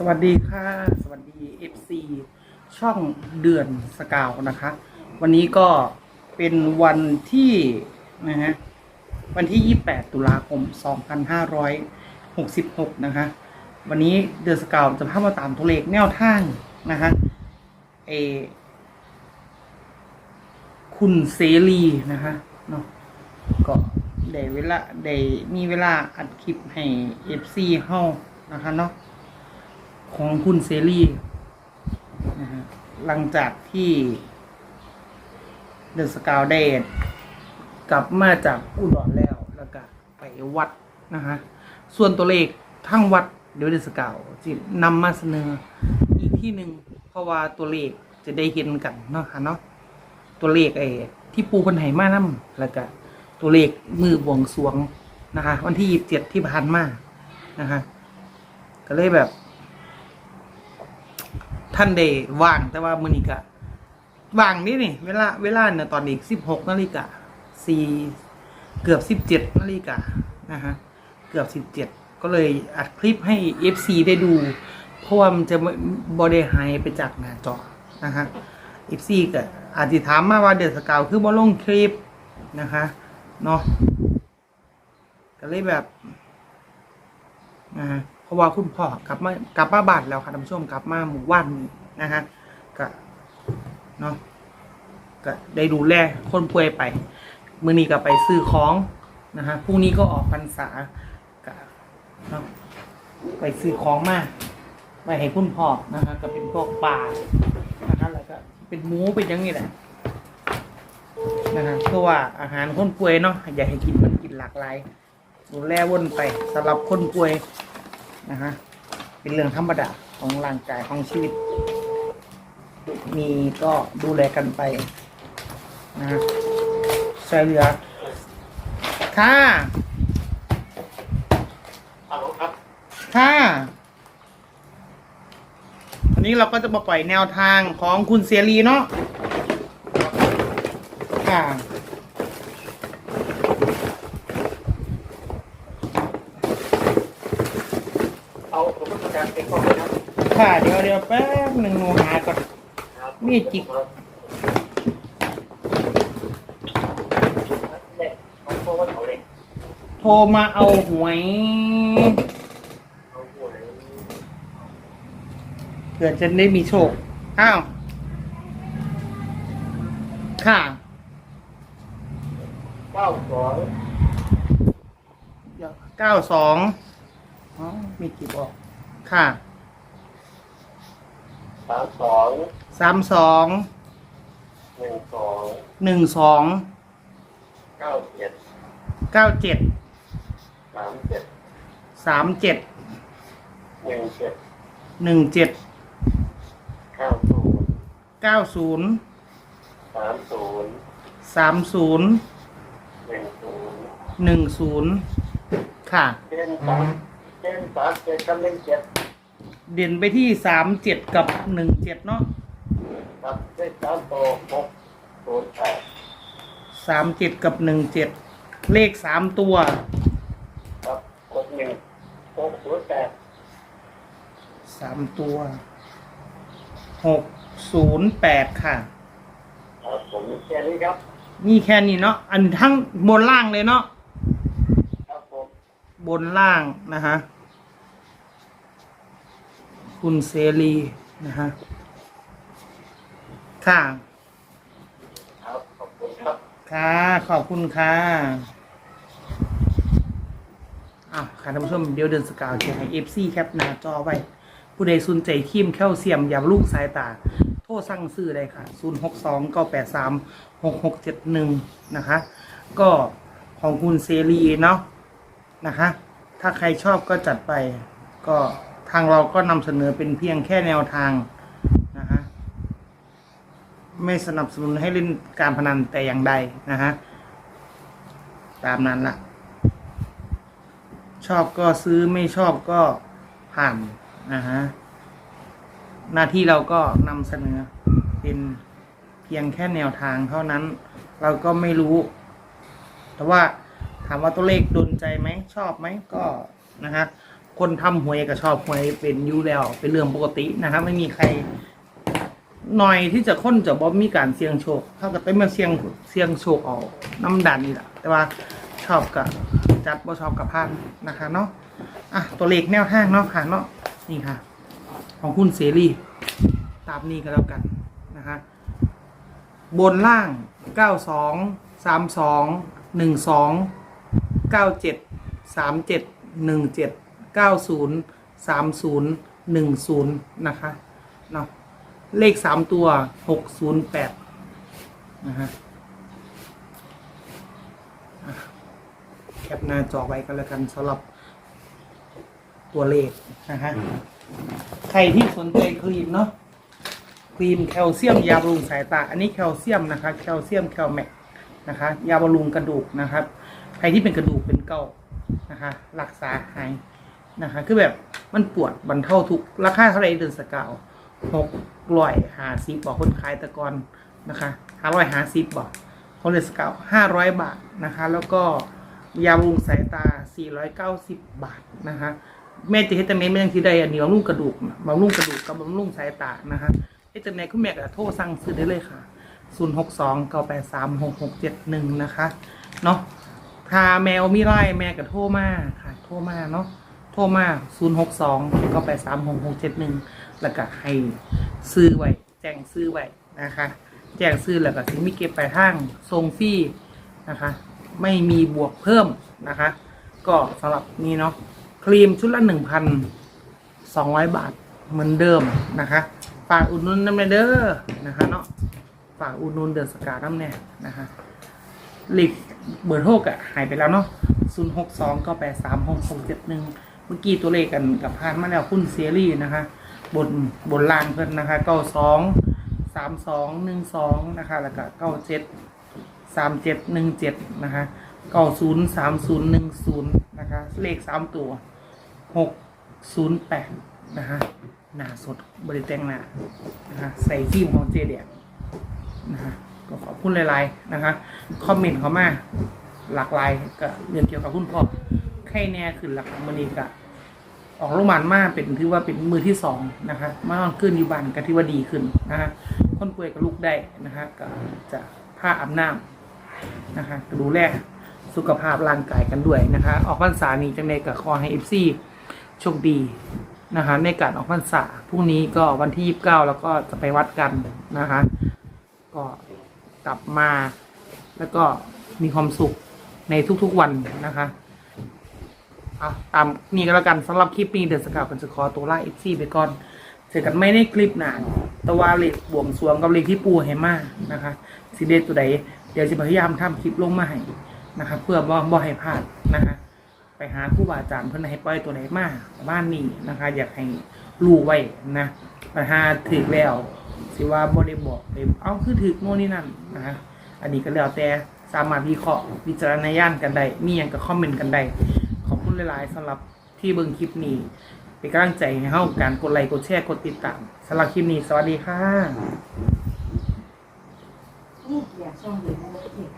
สวัสดีค่ะ สวัสดี FC ช่องเดือนสกาวนะคะ วันนี้ก็เป็นวันที่นะฮะวันที่ 28 ตุลาคม 2566 นะคะ วันนี้เดือนสกาวจะพามาตามตัวเลขแนวทางนะคะเอคุณเสรีนะคะเนาะก็ได้เวลาได้มีเวลาอัดคลิปให้ FC เฮานะคะเนาะ ของคุณเซรีนะฮะหลังจากที่เดอะสกาวได้กลับมาจากอุดรแล้วแล้วก็ไปวัดนะฮะส่วนตัวเลขทั้งวัดเดี๋ยวเดอะสกาวจะนำมาเสนออีกที่หนึ่งเพราะว่าตัวเลขจะได้เห็นกันเนาะค่ะเนาะตัวเลขไอ้ที่ปูพันไหมานํแล้วก็ตัวเลขมือบวงสวงนะคะวันที่ยี่สิบเจ็ดที่ผ่านมานะคะก็เลยแบบ ท่านได้ว่างแต่ว่ามือนี้ก็ว่างนี่นี่ เวลาเวลาเนี่ยตอนนี้สิบหกนาฬิกาสี่เกือบสิบเจ็ดนาฬิกานะฮะเกือบสิบเจ็ดก็เลยอัดคลิปให้ FC ได้ดู เพราะว่ามันจะบอด้หายไปจากหน้าจอนะฮะ FC ก็อาจจะถามมาว่าเดือดสกาวคือบอลงคลิปนะคะเนาะก็เลยแบบนะฮะ เพราะว่าคุณพ่อกลับมากลับมาบ้านแล้วค่ะท่านผู้ชมกลับมาหมู่บ้านนี้นะฮะก็เนาะก็ได้ดูแลคนป่วยไปมื้อนี้ก็ไปซื้อของนะฮะพรุ่งนี้ก็ออกพรรษาก็เนาะไปซื้อของมาไปให้คุณพ่อนะฮะก็เป็นพวกปลานะฮะแล้วก็เป็นหมูเป็นอยังนี้แหละนะฮะเพราะว่าอาหารคนป่วยเนาะอยากให้กินมันกินหลากหลายดูแลวนไปสำหรับคนป่วย นะฮะเป็นเรื่องธรรมดาของร่างกายของชีวิต มีก็ดูแลกันไปนะฮะช่วยเหลือค่ะฮัลโหลครับค่ะอันนี้เราก็จะมาปล่อยแนวทางของคุณเสียรีเนาะค่ะ เอาผมต้องกาเป็นข้อมูลนะค่ะเดี๋ยวเดี๋ยวแป๊บหนึ่งหนูหาก่อนมีจิกเนี่ยของพวกโทรมาเอาหวยเอาหวยเผื่อจะได้มีโชค อ้าว ค่ะเก้าสองเก้าสอง อ๋อมีกี่บอกค่ะสามสองสามสองหนึ่งสองหนึ่งสองเก้าเจ็ดเก้าเจ็ดสามเจ็ดสามเจ็ดหนึ่งเจ็ดหนึ่งเจ็ดเก้าศูนย์เก้าศูนย์สามศูนย์สามศูนย์หนึ่งศูนย์หนึ่งศูนย์ค่ะเจ็ดสาม เจ็ดสามเจ็ดกับหนึ่งเจ็ดเด่นไปที่สามเจ็ดกับหนึ่งเจ็ดเนาะครับเจ็ดสามโตหกศูนย์แปดสามเจ็ดกับหนึ่งเจ็ดเลขสามตัวครับหกหนึ่งหกศูนย์แปดสามตัวหกศูนย์แปดค่ะ ครับผมแค่นี้ครับ นี่แค่นี้เนาะอันทั้งบนล่างเลยเนาะครับผม บนล่างนะฮะคุณเซรีนะฮะค่ะครับขอบคุณครับค่ะขอบคุณค่ะอะท่านผู้ชมเดี๋ยวเดินสกาวเชียร์ให้เอฟซีแคปหน้าจอไว้ ผู้ใดสนใจทีมแคลเซียมยาลูกสายตา โทรสั่งซื้อได้ค่ะ 0 6 2 9 8 3 6 6 7 1 นะคะ ก็ของคุณเซรีเนาะ นะคะ ถ้าใครชอบก็จัดไป ก็ทางเราก็นำเสนอเป็นเพียงแค่แนวทางนะคะไม่สนับสนุนให้เล่นการพนันแต่อย่างใดนะฮะตามนั้นละชอบก็ซื้อไม่ชอบก็ผ่านนะฮะหน้าที่เราก็นำเสนอเป็นเพียงแค่แนวทางเท่านั้น เราก็ไม่รู้ แต่ว่า ถามว่าตัวเลขดนใจไหมชอบไหมก็นะฮะคนทำหวยก็ชอบหวยเป็นอยูแล้ว เป็นเรื่องปกตินะครับไม่มีใครหน่อยที่จะค้นจะบ่มีการเสี่ยงโชคเท่ากับเต้มาเสี่ยงเสี่ยงโชคเอาน้ำดันนี่แหละแต่ว่าชอบกับจัดบ่ชอบกับพาดนะคะเนาะอะตัวเลขแนวทางเนาะค่ะเนาะนี่ค่ะ ของคุณเสรีตามนี้ก็แล้วกันนะคะบนล่าง 92 32 12 97 37 17 90 30 10นะคะเนาะเลข3ตัว608นะฮะอะแคปหน้าจอไว้กันแล้วกันสำหรับตัวเลขนะฮะใครที่สนใจครีมเนาะครีมแคลเซียมยาบำรุงสายตา อันนี้แคลเซียมนะคะ แคลเซียมแคลแมกนะคะ ยาบำรุงกระดูกนะครับ ใครที่เป็นกระดูกเป็นเกาต์นะคะรักษาหายนะคะคือแบบมันปวดบรรเทาทุกราคาเท่าไรเดือนสกาวหกร้อยหาสิบบอกคนขายตะกอนนะคะห้าร้อยหาสิบบอกคนเดือนสกาวห้าร้อยบาทนะคะ แล้วก็ยาบำรุงสายตาสี่ร้อยเก้าสิบบาทนะคะแม่จะเฮ็ดจังไม่ยังสิได้อันนี้บำรุงกระดูกบำรุงกระดูกกับบำรุงสายตานะคะเฮ็ดจังได๋คุณแม่ก็โทรสั่งซื้อได้เลยค่ะ 062 983 6671 นะคะ เนาะ ถ้าแมวมีไร่แม่ก็โทรมาค่ะ โทรมาเนาะโทรมา062 983 6671แล้วก็ให้ซื้อไว้แจ้งซื้อไว้นะคะ แจ้งซื้อแล้วก็สิมีเก็บปลายทางส่งฟรีนะคะ ไม่มีบวกเพิ่มนะคะ ก็สำหรับนี้เนาะครีมชุดละหนึ่งพันสองร้อยบาทเหมือนเดิมนะคะฝากอุดหนุนน้ำเด้อนะคะเนาะฝากอุดหนุนเดือนสกาน้ำแน่นะคะลิก เบอร์โทรกอะหายไปแล้วเนาะศูนย์หกสองก็แปดสามหกหกเจ็ดหนึ่งเมื่อกี้ตัวเลขกันกับพานมาแล้วคุณเซีรีนะคะ บนบนล่างเพิ่นนะคะเก้าสองสามสองหนึ่งสองนะคะ แล้วก็เก้าเจ็ดสามเจ็ดหนึ่งเจ็ดนะคะเก้าศูนย์สามศูนย์หนึ่งศูนย์นะคะ เลขสามตัวหกศูนย์แปดนะคะหน้าสดบริแตงหน้านะคะใส่ฟิล์มของเจเดียนะคะ ก็ขอบคุณหลายๆนะคะคอมเมนต์เขามาหลากหลายก็เรื่องเกี่ยวกับคุณพ่อไข้แน่ขึ้นหลักมณีกะออกโรงพยาบาลมาเป็นถือว่าเป็นมือที่สองนะคะมานอนขึ้นอยู่บ้านก็ถือว่าดีขึ้นนะคะคนป่วยก็ลุกได้นะคะก็จะผ้าอาบน้ำนะคะก็ดูแลสุขภาพร่างกายกันด้วยนะคะ ออกพรรษานี้จังในกับคอให้เอฟซีโชคดีนะคะในการออกพรรษาพรุ่งนี้ก็วันที่ยี่สิบเก้าแล้วก็จะไปวัดกันนะคะ ก็ กลับมา แล้วก็มีความสุขในทุกๆวันนะคะเอาตามนี่ก็แล้วกันสำหรับคลิปนี้เดือนสกาวกันจะขอตัวลาเอฟซีไปก่อนเจอกันไม่ในคลิปหนานตะวาเล็กบวงสวงกับเล็กที่ปูให้มานะคะสิเดตตัวใดเดี๋ยวจะพยายามทำคลิปลงมาให้นะคะเพื่อบ่บ่ให้พลาดนะคะไปหาผู้บาอาจารย์เพื่อนให้ปล่อยตัวไหนมาบ้านนี้นะคะ อยากให้ รู้ไว้นะปัญหาถึกแล้วสิว่าบ่ได้บอกเลยเอ้าคือถึกโน่นนี่นั่นนะคะอันนี้ก็แล้วแต่สามารถวิเคราะห์วิจารณญาณกันได้มีอย่างก็คอมเมนต์กันได้ขอบคุณหลายๆสำหรับที่เบิ่งคลิปนี้เป็นกำลังใจให้เฮาการกดไลค์กดแชร์กดติดตามสำหรับคลิปนี้สวัสดีค่ะ นี่อย่าช่องเดียวนะ